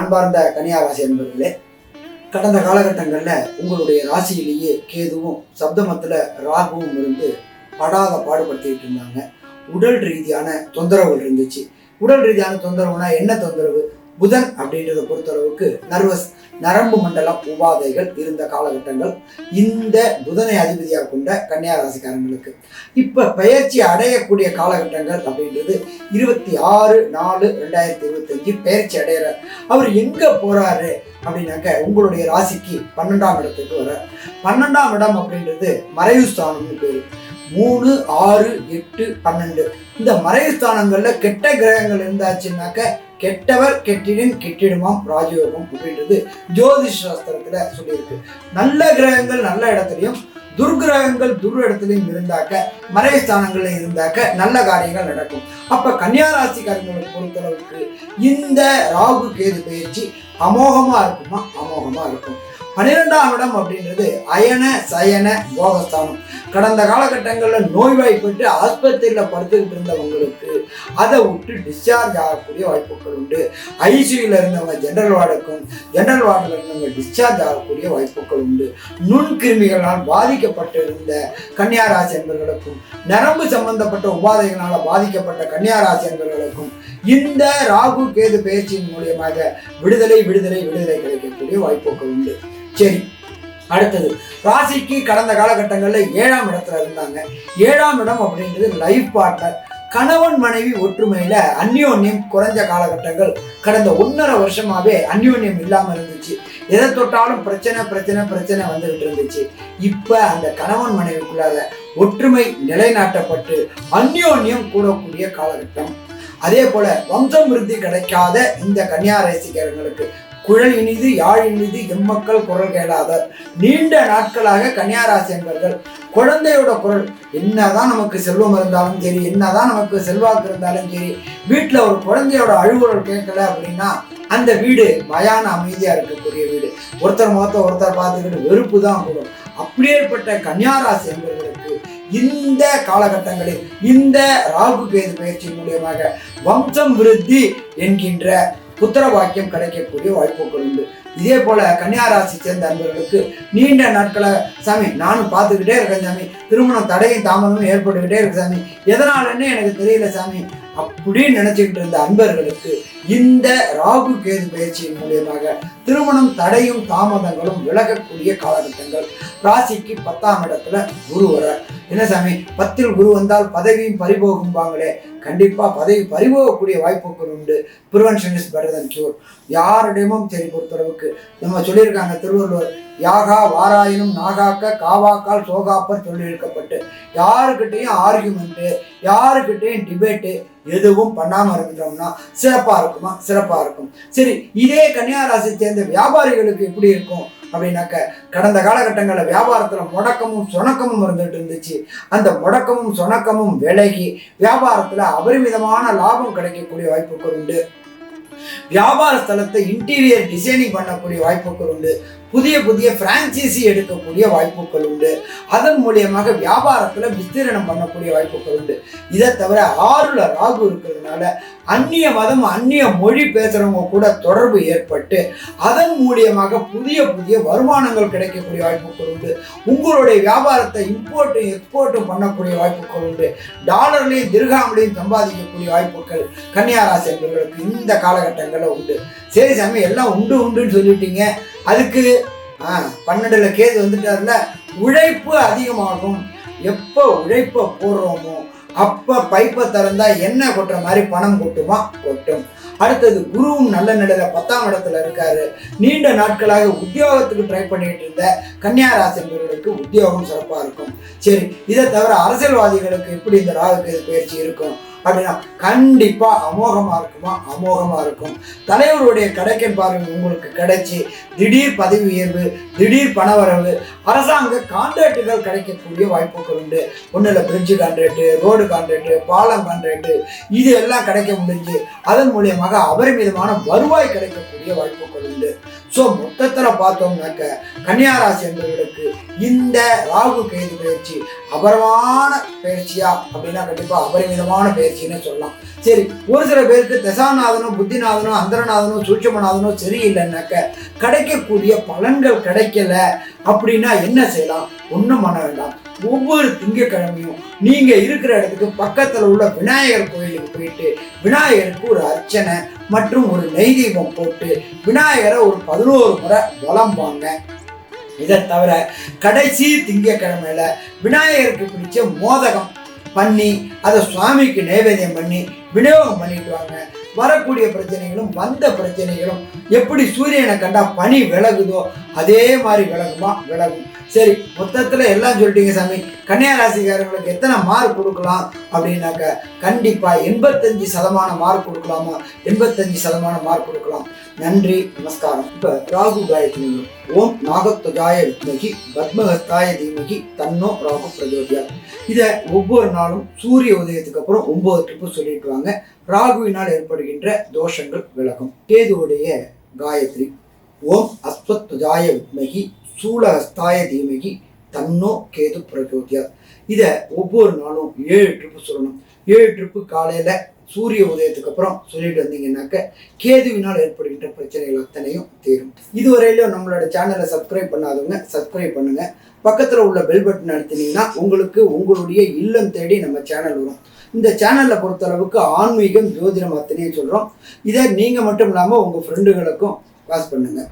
அன்பார்ந்த கன்னியா ராசி கடந்த காலகட்டங்களில் உங்களுடைய ராசியிலேயே கேதுவும் சப்தமத்தில் ராகுவும் இருந்து படாத பாடுபடுத்திட்டு இருந்தாங்க. உடல் ரீதியான தொந்தரவுகள் இருந்துச்சு. உடல் ரீதியான தொந்தரவுனா என்ன தொந்தரவு? புதன் அப்படின்றத பொறுத்தளவுக்கு நர்வஸ் நரம்பு மண்டலம் உபாதைகள் இருந்த காலகட்டங்கள் இந்த புதனை அதிபதியாக கொண்ட கன்னியா ராசிக்காரங்களுக்கு. இப்போ பயிற்சி அடையக்கூடிய காலகட்டங்கள் அப்படின்றது இருபத்தி ஆறு நாலு ரெண்டாயிரத்தி இருபத்தஞ்சு பயிற்சி அடையிற. அவர் எங்கே போகிறாரு அப்படின்னாக்க உங்களுடைய ராசிக்கு பன்னெண்டாம் இடத்துக்கு வர பன்னெண்டாம் இடம் அப்படின்றது மறைவு ஸ்தானம்னு பேர். மூணு ஆறு எட்டு பன்னெண்டு. இந்த மறைவு ஸ்தானங்களில் கெட்ட கிரகங்கள் இருந்தாச்சுன்னாக்க கெட்டவர் கெட்டிடின் கெட்டிடுமாம் ராஜயோகம் அப்படின்றது ஜோதிஷ் சாஸ்திரத்துல சொல்லியிருக்கு. நல்ல கிரகங்கள் நல்ல இடத்துலையும் துர்கிரகங்கள் துர் இடத்துலையும் இருந்தாக்க மறைஸ்தானங்கள்ல இருந்தாக்க நல்ல காரியங்கள் நடக்கும். அப்ப கன்னியா ராசிக்காரங்களை பொறுத்தளவுக்கு இந்த ராகு கேது பயிற்சி அமோகமா இருக்குமா? அமோகமா இருக்கும். பன்னிரெண்டாம் இடம் அப்படின்றது அயன சயன போகஸ்தானம். கடந்த காலகட்டங்களில் நோய்வாய்ப்பட்டு ஆஸ்பத்திரியில் படுத்துக்கிட்டு இருந்தவங்களுக்கு அதை விட்டு டிஸ்சார்ஜ் ஆகக்கூடிய வாய்ப்புகள் உண்டு. ஐசியூவில் இருந்தவங்க ஜெனரல் வார்டுக்கும் ஜெனரல் வார்டில் இருந்தவங்க டிஸ்சார்ஜ் ஆகக்கூடிய வாய்ப்புகள் உண்டு. நுண்கிருமிகளால் பாதிக்கப்பட்டிருந்த கன்னியாராசி என்பவர்களுக்கும் நரம்பு சம்பந்தப்பட்ட உபாதைகளால் பாதிக்கப்பட்ட கன்னியாராசி என்பவர்களுக்கும் இந்த ராகு கேது பயிற்சியின் மூலியமாக விடுதலை விடுதலை விடுதலை கிடைக்கக்கூடிய வாய்ப்புகள் உண்டு. சரி அடுத்தது. ராசிக்கு கடந்த காலகட்டங்களில் ஏழாம் இடத்துல இருந்தாங்க. ஏழாம் இடம் அப்படின்றது லைஃப் பார்ட்னர் கணவன் மனைவி ஒற்றுமையில அந்யோன்யம் குறைஞ்ச காலகட்டங்கள். கடந்த ஒன்றரை வருஷமாவே அந்யோன்யம் இல்லாமல் இருந்துச்சு. எதை தொட்டாலும் பிரச்சனை பிரச்சனை பிரச்சனை வந்துகிட்டு இருந்துச்சு. இப்ப அந்த கணவன் மனைவிக்குள்ளார ஒற்றுமை நிலைநாட்டப்பட்டு அந்யோன்யம் கூடக்கூடிய காலகட்டம். அதே போல வம்சம் விருத்தி கிடைக்காத இந்த கன்னியா ராசிக்காரங்களுக்கு குழல் இனிது யாழ் இனிது எம்மக்கள் குரல் கேளாதர். நீண்ட நாட்களாக கன்னியாராசி என்பர்கள் குழந்தையோட குரல் என்னதான் நமக்கு செல்வம் இருந்தாலும் சரி என்னதான் நமக்கு செல்வாக்கு இருந்தாலும் சரி வீட்டில் ஒரு குழந்தையோட அழுகுரல் கேட்கல அப்படின்னா அந்த வீடு மயான அமைதியாக இருக்கக்கூடிய வீடு. ஒருத்தர் முகத்தை ஒருத்தர் பார்த்துக்கிட்டு வெறுப்பு தான் கூடும். அப்படியேற்பட்ட கன்னியாராசி என்பவர்களுக்கு இந்த காலகட்டங்களில் இந்த ராகு கேது பயிற்சி மூலியமாக வம்சம் விருத்தி என்கின்ற புத்திர வாக்கியம் கிடைக்கக்கூடிய வாய்ப்புகள் உண்டு. இதே போல கன்னியாராசி சேர்ந்த அன்பர்களுக்கு நீண்ட நாட்களை சாமி நானும் பார்த்துக்கிட்டே இருக்கேன் சாமி. திருமணம் தடையும் தாமதமும் ஏற்பட்டுக்கிட்டே இருக்கு சாமி. எதனாலன்னு எனக்கு தெரியல சாமி. அப்படின்னு நினைச்சுக்கிட்டு இருந்த அன்பர்களுக்கு இந்த ராகு கேது பயிற்சியின் மூலியமாக திருமணம் தடையும் தாமதங்களும் விலகக்கூடிய காலகட்டங்கள். ராசிக்கு பத்தாம் இடத்துல குரு வர என்ன சாமி பத்தில் குரு வந்தால் பதவியும் பறிபோகும்பாங்களே கண்டிப்பாக பதவி பறிபோகக்கூடிய வாய்ப்புகள் உண்டு. Prevention is better than cure யாரிடமும் சரி பொறுத்தளவுக்கு. நம்ம சொல்லியிருக்காங்க திருவள்ளுவர் யாகா வாராயினும் நாகாக்க காவாக்கால் சோகாப்பர் சொல்லியிருக்கப்பட்டு யாருக்கிட்டேயும் ஆர்கியூமெண்ட்டு யாருக்கிட்டேயும் டிபேட்டு எதுவும் பண்ணாமல் இருந்துட்டோம்னா சிறப்பாக இருக்குமா? சிறப்பாக இருக்கும். சரி இதே கன்னியாராசி சேர்ந்த வியாபாரிகளுக்கு எப்படி இருக்கும்? அப்படின்னாக்க கடந்த காலகட்டங்களில் வியாபாரத்தில் முடக்கமும் சொணக்கமும் இருந்துட்டு இருந்துச்சு. அந்த முடக்கமும் சொணக்கமும் விலகி வியாபாரத்தில் அபரிமிதமான லாபம் கிடைக்கக்கூடிய வாய்ப்புகள் உண்டு. வியாபார ஸ்தலத்தை இன்டீரியர் டிசைனிங் பண்ணக்கூடிய வாய்ப்புகள் உண்டு. புதிய புதிய பிரான்ச்சைசி எடுக்கக்கூடிய வாய்ப்புகள் உண்டு. அதன் மூலியமாக வியாபாரத்தில் விஸ்தீரணம் பண்ணக்கூடிய வாய்ப்புகள் உண்டு. இதை தவிர ஆறுல ராகு இருக்கிறதுனால அந்நிய மதம் அந்நிய மொழி பேசுறவங்க கூட தொடர்பு ஏற்பட்டு அதன் மூலியமாக புதிய புதிய வருமானங்கள் கிடைக்கக்கூடிய வாய்ப்புகள் உண்டு. உங்களுடைய வியாபாரத்தை இம்போர்ட்டும் எக்ஸ்போர்ட்டும் பண்ணக்கூடிய வாய்ப்புகள் உண்டு. டாலர்லையும் திருகாமலையும் சம்பாதிக்கக்கூடிய வாய்ப்புகள் கன்னியாராசி என்பவர்களுக்கு இந்த காலகட்டங்களில் உண்டு. சரி சாமி எல்லாம் உண்டு உண்டுன்னு சொல்லிட்டீங்க. அதுக்கு ஆ பன்னெண்டுல கேது வந்துட்டார்ல உழைப்பு அதிகமாகும். எப்போ உழைப்பை போடுறோமோ அப்போ பைப்பை திறந்தா எண்ணெய் கொட்டுற மாதிரி பணம் கொட்டுமா? கொட்டும். அடுத்தது குருவும் நல்ல நிலையில பத்தாம் இடத்துல இருக்காரு. நீண்ட நாட்களாக உத்தியோகத்துக்கு ட்ரை பண்ணிட்டு இருந்த கன்னியாராசி என்பவர்களுக்கு உத்தியோகம் சிறப்பாக இருக்கும். சரி இதை தவிர அரசியல்வாதிகளுக்கு எப்படி இந்த ராகு பயிற்சி இருக்கும்? அப்படின்னா கண்டிப்பா அமோகமா இருக்குமா? அமோகமா இருக்கும். தலைவருடைய கடைக்கன் பார்வை உங்களுக்கு கிடைச்சி. திடீர் பதவி உயர்வு திடீர் பணவரவு அரசாங்க கான்ட்ராக்டுகள் கிடைக்கக்கூடிய வாய்ப்புகள் உண்டு. ஒன்றும் இல்லை பிரிட்ஜு கான்ட்ராக்டு ரோடு கான்ட்ராக்டு பாலம் கான்ட்ராக்டு இது எல்லாம் கிடைக்க முடிஞ்சு அதன் மூலியமாக அபரிமிதமான வருவாய் கிடைக்கக்கூடிய வாய்ப்புகள் உண்டு. ஸோ மொத்தத்தில் பார்த்தோம்னாக்க கன்னியாராசி என்பவர்களுக்கு இந்த ராகு கேது பயிற்சி அபரமான பயிற்சியா அப்படின்னா கண்டிப்பாக அபரிமிதமான பயிற்சின்னு சொல்லலாம். சரி ஒரு சில பேருக்கு தசாநாதனும் புத்திநாதனும் அந்தரநாதனும் சூட்சமநாதனும் சரியில்லைன்னாக்க கிடைக்கக்கூடிய பலன்கள் கிடைக்கல அப்படின்னா என்ன செய்யலாம்? ஒன்றும் பண்ண வேண்டாம். ஒவ்வொரு திங்கக்கிழமையும் நீங்க இருக்கிற இடத்துக்கு பக்கத்துல உள்ள விநாயகர் கோயிலுக்கு போயிட்டு விநாயகருக்கு ஒரு அர்ச்சனை மற்றும் ஒரு நெய்தீபம் போட்டு விநாயகரை ஒரு பதினோரு முறை வலம் வாங்க. இதை தவிர கடைசி திங்கக்கிழமையில விநாயகருக்கு பிடிச்ச மோதகம் பண்ணி அதை சுவாமிக்கு நைவேத்தியம் பண்ணி விநியோகம் பண்ணிடுவாங்க வரக்கூடிய பிரச்சனைகளும் வந்த பிரச்சனைகளும் எப்படி சூரியனை கண்டா பனி விலகுதோ அதே மாதிரி விலகுமா? விலகும். சரி மொத்தத்தில் எல்லாம் சொல்லிட்டீங்க சாமி. கன்னியா ராசிக்காரங்களுக்கு எத்தனை மார்க் கொடுக்கலாம் அப்படின்னாக்க கண்டிப்பாக எண்பத்தஞ்சு சதமான மார்க் கொடுக்கலாமா? எண்பத்தஞ்சு சதமான மார்க் கொடுக்கலாம். நன்றி நமஸ்காரம். இப்போ ராகு காயத்ரி ஓம் நாகத்வஜாய வித்மகி பத்மஹஸ்தாய தீமகி தன்னோ ராகு பிரஜோதியா. இதை ஒவ்வொரு நாளும் சூரிய உதயத்துக்கு அப்புறம் ஒன்பது ட்ரிப்பு சொல்லிட்டு வாங்க. ராகுவினால் ஏற்படுகின்ற தோஷங்கள் விலகும். கேதுவுடைய காயத்ரி. ஓம் அஸ்வத்வஜாய வித்மகி சூலஹஸ்தாய தீமகி தன்னோ கேது பிரஜோதியா இதை ஒவ்வொரு நாளும் ஏழு ட்ரிப்பு சொல்லணும். ஏழு ட்ரிப்பு காலையில் சூரிய உதயத்துக்கு அப்புறம் சொல்லிட்டு வந்தீங்கன்னாக்க கேதுவினால் ஏற்படுகின்ற பிரச்சனைகள் அத்தனையும் தீரும். இதுவரையிலும் நம்மளோட சேனலை சப்ஸ்கிரைப் பண்ணாதவங்க சப்ஸ்கிரைப் பண்ணுங்க. பக்கத்தில் உள்ள பெல் பட்டன் அழுத்தினீங்கன்னா உங்களுக்கு உங்களுடைய இல்லம் தேடி நம்ம சேனல் வரும். இந்த சேனலை பொறுத்தளவுக்கு ஆன்மீகம் ஜோதிடம் அத்தனையும் சொல்கிறோம் இதை நீங்கள் மட்டும் இல்லாமல் உங்கள் ஃப்ரெண்டுகளுக்கும் பாஸ் பண்ணுங்கள்